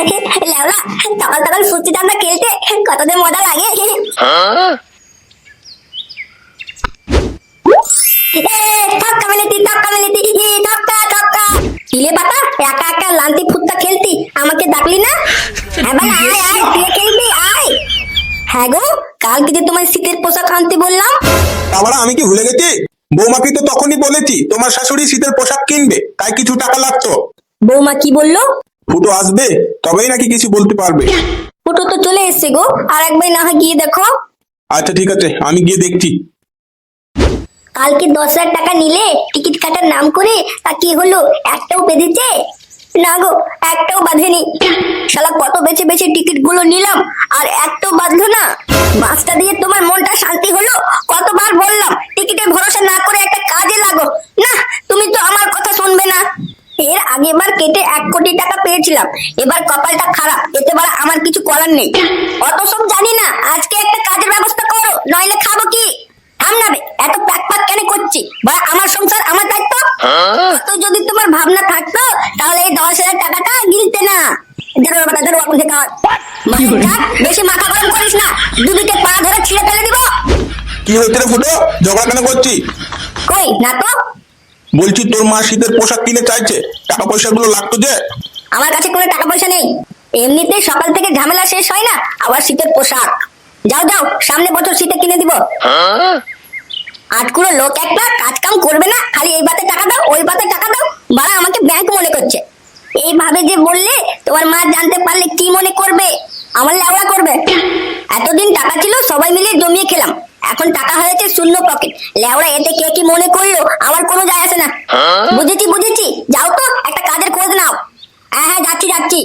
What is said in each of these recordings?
লেওলা সকাল সকাল সূর্যি চাঁদা খেলতে কত যে মজা লাগে? এ, ছক্কা মেলেছি ছক্কা মেলেছি ই, ছক্কা ছক্কা ইলে পাতা একা একা লান্তি ফুটটা খেলতি আমাকে ডাকলি না? এবার আয় আয় তুই খেলবি আয়। হ্যাঁ গো কালকে যে তোমার শীতের পোশাক আনতে বললাম। তারপরে আমি কি ভুলে গেছি? বৌমাকে তো তখনই বলেছি তোমার শাশুড়ি শীতের পোশাক কিনবে তাই কিছু টাকা লাগতো। বৌমা কি বলল? ফুটো আসবে? তবেই নাকি কিছু বলতে পারবে? ফুটো তো চলে এসছে গো। আর একবার না হয় গিয়ে দেখো। আচ্ছা ঠিক আছে। আমি গিয়ে দেখছি। কালকে দশ হাজার টাকা নিলে টিকিট কাটার নাম করে তা কি হলো? একটাও বেঁধেছে? না গো একটাও বাঁধেনি। শালা কত বেছে বেছে টিকিটগুলো নিলাম আর একটাও বাঁধলো না। বাসটা দিয়ে তোমার মনটা শান্তি হলো? কতবার বললাম টিকিটে ভরসা না করে একটা কাজে লাগো। না তুমি তো আমার কথা শুনবে না। এর আগেবার কেটে এক কোটি টাকা পেয়েছিলাম। এবার কপালটা খারাপ এতে বারা আমার কিছু করার নেই। অত সব জানি না আজকে একটা কাজের ব্যবস্থা করো নইলে খাব কি? আমনাবে এত প্যাক প্যাক কেন করছি? বা আমার সংসার আমার দায়িত্ব? তো যদি তোমার ভাবনা থাকতো তাহলে এই দশ হাজার টাকাটা গিলতে না। ধরো বাবা ধরো বেশি মাথা গরম করিস না। দুদিকে পা ধরে ছিঁড়ে ফেলে দিব। কি রে ফুটো? ঝগড়া কেন করছি কই না তো বলছি, তোর মা শীতের পোশাক কিনে চাইছে। টাকা পয়সাগুলো লাগতো যে? আমার কাছে কোনো টাকা পয়সা নেই। এমনিতে সকাল থেকে ঝামেলা শেষ হয় না, আবার শীতের পোশাক। যাও যাও, সামনে বছর শীতে কিনে দিব। আটকুড়ো লোক একটা কাজ কাম করবে না, খালি এই বাতে টাকা দাও, ওই বাতে টাকা দাও বাড়া আমাকে ব্যাংক মনে করছে। এইভাবে যে বললে, তোমার মা জানতে পারলে কি মনে করবে? আমার লেওড়া করবে। এতদিন টাকা ছিল, সবাই মিলে জমিয়ে খেলাম। এখন টাকা হয়েছে শূন্য পকেট লেওড়া এতে কে কি মনে করল? আমার কোনো যায় আসে না। বুঝেছি বুঝেছি। যাও তো একটা কাজের খোঁজ নাও। হ্যাঁ হ্যাঁ যাচ্ছি যাচ্ছি।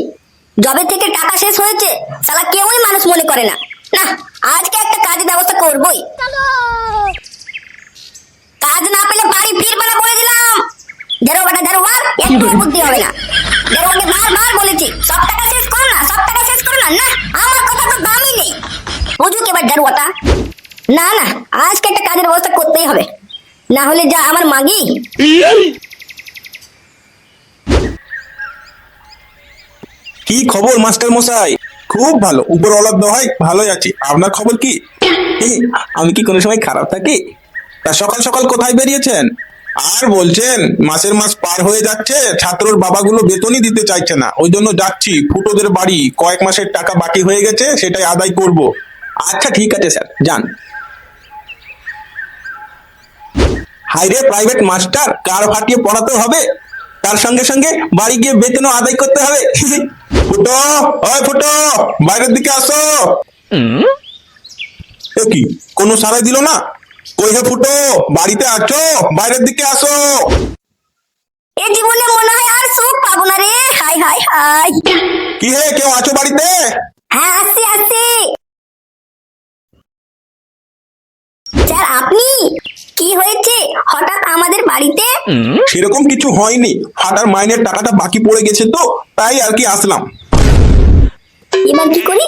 জবে থেকে টাকা শেষ হয়েছে সালা কেউই মানুষ মনে করে না। না আজকে একটা কাজের ব্যবস্থা করবোই। কাজ না পেলে বাড়ি ফির বানা করে দিলাম। ধরো বাটা ধরো আর একটু বুদ্ধি হবে না। ধরো ওকে বারবার বলেছি। সব টাকা শেষ করো না সব টাকা শেষ করো না। না আমার কথা তো দামই নেই বুঝুক এবার ধরোটা না না আজকে একটা কাজের ব্যবস্থা করতেই হবে। না হলে যা আমার মাগি। কি খবর, মাস্টার মশাই? খুব ভালো, উপর উপরওয়ালার দোহাই ভালোই আছি। আপনার খবর কি, আমি কি কোনো সময় খারাপ থাকি? তা সকাল সকাল কোথায় বেরিয়েছেন? আর বলছেন, মাসের মাস পার হয়ে যাচ্ছে, ছাত্রর বাবাগুলো বেতনই দিতে চাইছে না। ওই জন্য যাচ্ছি, ফুটোদের বাড়ি। কয়েক মাসের টাকা বাকি হয়ে গেছে, সেটাই আদায় করব। আচ্ছা ঠিক আছে, স্যার, যান। হাইরে প্রাইভেট মাস্টার কার ফাটিয়ে পড়াতে হবে। তার সঙ্গে সঙ্গে বাড়ি গিয়ে বেতনও আদায় করতে হবে। ফুটো ওই ফুটো বাইরের দিকে আসো। এ কি কোনো সারাই দিল না? কই হে ফুটো বাড়িতে আছো? বাইরের দিকে আসো। এ জীবনে মনে হয় আর সুখ পাবো না রে। হাই হাই হাই। কি হে কেউ আছো বাড়িতে? হ্যাঁ আসছি আসছি। স্যার আপনি? কি হয়েছে? হঠাৎ আমাদের বাড়িতে? সেরকম কিছু হয়নি। ফাটার মাইনের টাকাটা বাকি পড়ে গেছে তো তাই আর কি আসলাম। এবার কি করি?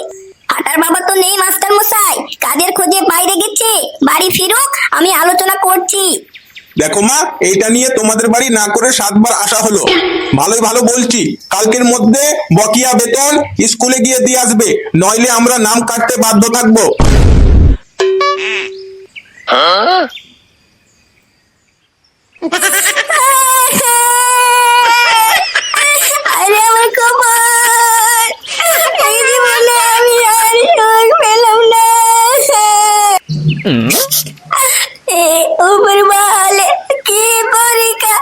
হাটার বাবা তো নেই মাস্টার মশাই। কাজের খোঁজে বাইরে গেছে? বাড়ি ফিরুক আমি আলোচনা করছি। দেখো মা এইটা নিয়ে তোমাদের বাড়ি না করে সাতবার আসা হলো। ভালোই ভালো বলছি। কালকের মধ্যে বকিয়া বেতন স্কুলে গিয়ে দিয়ে আসবে। নইলে আমরা নাম কাটতে বাধ্য থাকব। এ উপর কি পরীক্ষা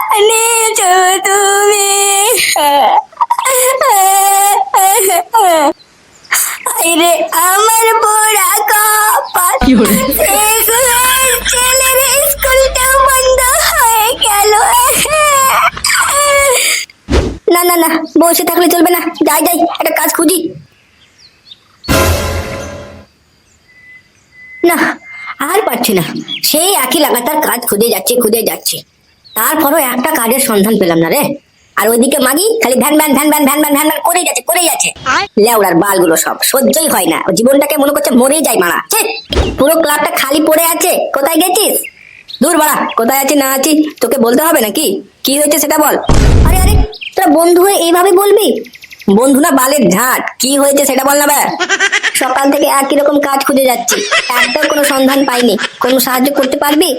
তুমি? আরে আমার পোড়া কপাল। ছেলের স্কুলটা বন্ধ হয়ে গেল। না না না বসে থাকলে চলবে না। যাই যাই একটা কাজ খুঁজি। পারছি না। সেই একই লাগাতার কাজ খুঁজে যাচ্ছে খুঁজে যাচ্ছে। তারপরও একটা কাজের সন্ধান পেলাম না রে। আর ওইদিকে মাগি খালি ভ্যান ভ্যান ভ্যান ভ্যান ভ্যান ভ্যান ভ্যান করে যাচ্ছে করে যাচ্ছে। লেওড়ার বালগুলো সব সহ্যই হয় না। জীবনটাকে মনে করছে মরেই যায় মারা। পুরো ক্লাবটা খালি পড়ে আছে। কোথায় গেছিস? দূর বাড়া, কোথায় আছি না আছি তোকে বলতে হবে নাকি? কি হয়েছে সেটা বল। আরে আরে, তোরা বন্ধু হয়ে এইভাবে বলবি? বন্ধু না বালের ঝাঁট। কি হয়েছে সেটা বল না বে সকাল থেকে একই রকম কাজ খুঁজে যাচ্ছি। একটাও কোনো সন্ধান পাইনি। কোনো সাহায্য করতে পারবি?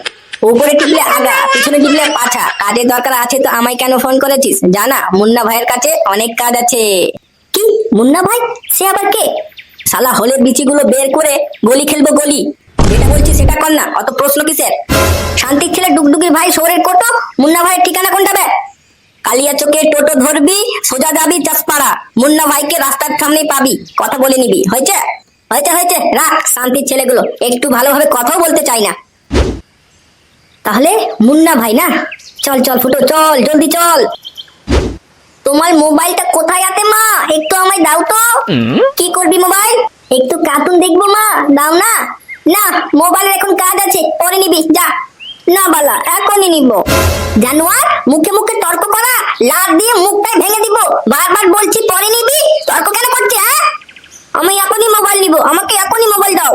উপরে টিপলে আগা, পিছনে টিপলে পাছা কাজের দরকার আছে তো আমায় কেন ফোন করেছিস? জানা, মুন্না ভাইয়ের কাছে অনেক কাজ আছে। কি? মুন্না ভাই? সে আবার কে? শালা হলে বিচিগুলো বের করে গলি খেলব গলি। যেটা বলছি সেটা কর না, অত প্রশ্ন কিসের? শান্তির ছেলে ডুগডুগির ভাই শহরের কোটো মুন্না ভাইয়ের ঠিকানা কোনটা বে কালিয়া চোখে টোটো ধরবি সোজা যাবি চাষপাড়া মুন্না ভাইকে রাস্তার সামনেই পাবি কথা বলে নিবি। হয়েছে? হয়েছে হয়েছে? রাখ শান্তির ছেলেগুলো। একটু ভালোভাবে কথাও বলতে চাই না। তাহলে মুন্না ভাই না? চল চল ফুটো চল জলদি চল। তোমার মোবাইলটা কোথায় আছে মা? একটু আমায় দাও তো। কি করবি মোবাইল? একটু কার্টুন দেখব মা। দাও না। না মোবাইলের এখন কাজ আছে পরে নিবি যা। না বালা, এখনই নিব। জানোয়ার, মুখে মুখে তর্ক করা লাভ দিয়ে মুখটাই ভেঙে দিব। বারবার বলছি, পরে নিবি? তর্ক কেন করছি হ্যাঁ? আমি এখনই মোবাইল নিব, আমাকে এখনই মোবাইল দাও।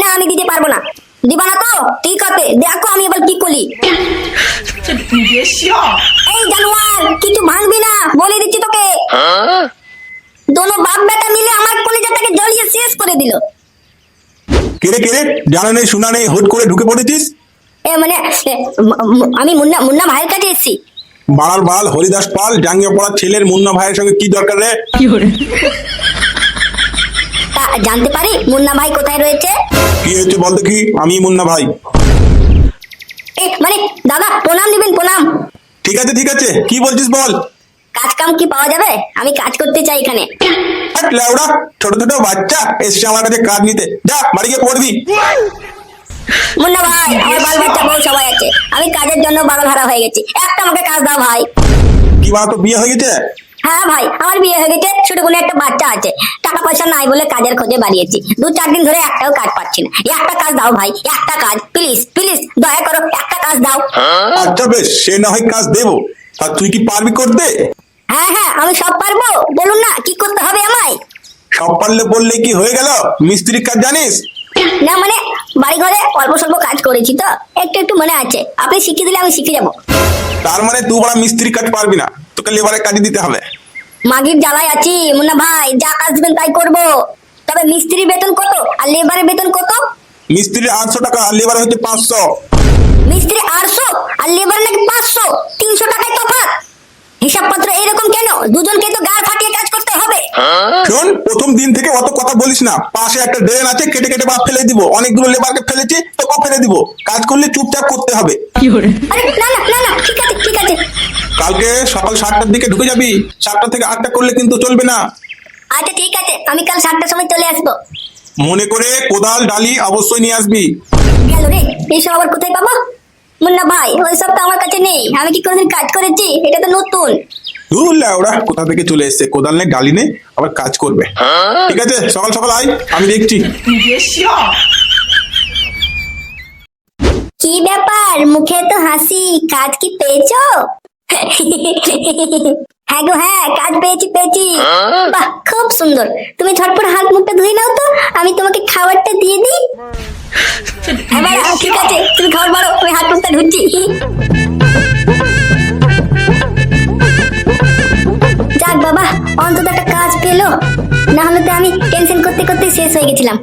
না, আমি দিতে পারব না। দিবা না তো? ঠিক আছে, দেখো আমি এবার কি করি। এই জানোয়ার, কিছু ভাঙবি না, বলে দিচ্ছি তোকে। দোনো বাপ বেটা মিলে আমার কলিজাটাকে জ্বলিয়ে শেষ করে দিল। কিরে কিরে? জানা নেই, শোনা নেই, হুট করে ঢুকে পড়েছিস? এ মানে আমি মুন্না মুন্না ভাইয়ের কাছে এসেছি। বাড়ার বাল হরিদাস পাল জাঙ্গিয়ে ছেলের মুন্না ভাইয়ের সঙ্গে কি দরকার রে? 有人，তা জানতে পারি মুন্না ভাই কোথায় রয়েছে? কি হয়েছে বলতো কি আমি মুন্না ভাই। এ মানে দাদা প্রণাম দিবেন প্রণাম। ঠিক আছে ঠিক আছে কি বলছিস বল? কাজ কাম কি পাওয়া যাবে? আমি কাজ করতে চাই এখানে। ছোট ছোট বাচ্চা এসছে আমার কাছে কাজ নিতে। যা বাড়ি গিয়ে পড়বি মুন্না ভাই আমার বাল বাচ্চা বউ সবাই আছে। আমি কাজের জন্য হারা হয়ে গেছি। একটা আমাকে কাজ দাও ভাই। কি বা তো বিয়ে হয়ে গেছে? হ্যাঁ ভাই আমার বিয়ে হয়ে গেছে। ছোট কোনো একটা বাচ্চা আছে। টাকা পয়সা নাই বলে কাজের খোঁজে বাড়িয়েছি। দু চার দিন ধরে একটাও কাজ পাচ্ছি না। একটা কাজ দাও ভাই একটা কাজ। প্লিজ প্লিজ দয়া করো একটা কাজ দাও। আচ্ছা বেশ সে না হয় কাজ দেবো। আর তুই কি পারবি করতে? হ্যাঁ হ্যাঁ আমি সব পারব। বলুন না কি করতে হবে আমায়? সব পারলে বললে কি হয়ে গেল? মিস্ত্রির কাজ জানিস? না মানে বাড়ি ঘরে অল্প স্বল্প কাজ করেছি তো। একটু একটু মনে আছে। আপনি শিখিয়ে দিলে আমি শিখে যাব। তার মানে তুই বড় মিস্ত্রি কাজ পারবি না। তোকে লেবারের কাজে দিতে হবে। মাগির জ্বালায় আছি। মুন্না ভাই যা কাজ দিবেন তাই করব। তবে মিস্ত্রি বেতন কত আর লেবারের বেতন কত? মিস্ত্রির আটশো টাকা আর লেবার হচ্ছে পাঁচশো। মিস্ত্রি আটশো আর লেবার নাকি পাঁচশো? তিনশো টাকায় তফাৎ। হিসাবপত্র এরকম কেন? দুজনকে তো গা ফাটিয়ে কাজ করতে হবে। শোন প্রথম দিন থেকে অত কথা বলিস না। পাশে একটা ড্রেন আছে কেটে কেটে বাপ ফেলে দিব। অনেকগুলো লেবারকে ফেলেছি তোকেও ফেলে দিব। কাজ করলে চুপচাপ করতে হবে। আরে না না না না ঠিক আছে ঠিক আছে। কালকে সকাল সাতটার দিকে ঢুকে যাবি। সাতটা থেকে আটটা করলে কিন্তু চলবে না। আচ্ছা ঠিক আছে আমি কাল সাতটার সময় চলে আসব। মনে করে কোদাল ডালি অবশ্যই নিয়ে আসবি। গেল রে এইসব আবার কোথায় পাবো? মুন্না ভাই ওইসব তো আমার কাছে নেই। আমি কি কোনোদিন কাজ করেছি? এটা তো নতুন। ধুলা ওরা কোথা থেকে চলে এসেছে? কোদাল নেই ডালি নেই আবার কাজ করবে। ঠিক আছে সকাল সকাল আয় আমি দেখছি। কি ব্যাপার? মুখে তো হাসি কাজ কি পেয়েছ? হ্যাঁ গো হ্যাঁ কাজ পেয়েছি পেয়েছি। বাহ খুব সুন্দর। তুমি ঝটপট হাত মুখটা ধুয়ে নাও তো আমি তোমাকে খাবারটা দিয়ে দিই। বাড়া, ঠিক আছে তুমি খাবার বাড়ো আমি হাত মুখটা ধুচ্ছি। যাক বাবা অন্তত একটা কাজ পেল। না হলে তো আমি টেনশন করতে করতে শেষ হয়ে গেছিলাম।